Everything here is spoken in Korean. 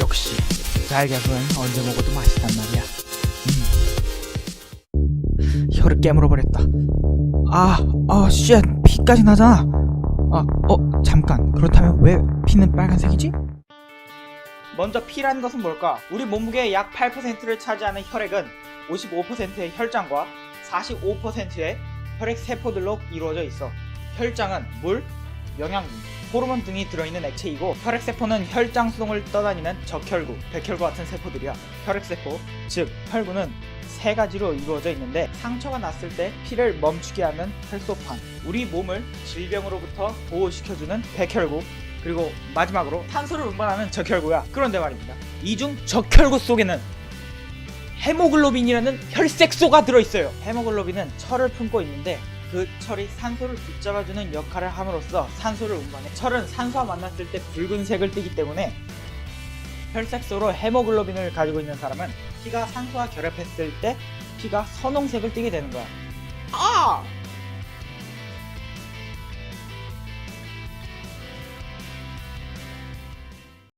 역시 달걀은 언제 먹어도 맛있단 말이야. 음. 혀를 깨물어 버렸다. 아, 아, 쉣, 피까지 나잖아. 아, 어, 잠깐. 그렇다면 왜 피는 빨간색이지? 먼저 피라는 것은 뭘까? 우리 몸무게의 약 8%를 차지하는 혈액은 55%의 혈장과 45%의 혈액 세포들로 이루어져 있어. 혈장은 물, 영양분, 호르몬 등이 들어있는 액체이고 혈액세포는 혈장 수동을 떠다니는 적혈구, 백혈구 같은 세포들이야. 혈액세포, 즉 혈구는 세 가지로 이루어져 있는데 상처가 났을 때 피를 멈추게 하는 혈소판, 우리 몸을 질병으로부터 보호시켜주는 백혈구, 그리고 마지막으로 탄소를 운반하는 적혈구야. 그런데 말입니다. 이 중 적혈구 속에는 헤모글로빈이라는 혈색소가 들어있어요. 헤모글로빈은 철을 품고 있는데 그 철이 산소를 붙잡아주는 역할을 함으로써 산소를 운반해. 철은 산소와 만났을 때 붉은색을 띠기 때문에 혈색소로 헤모글로빈을 가지고 있는 사람은 피가 산소와 결합했을 때 피가 선홍색을 띠게 되는 거야. 아!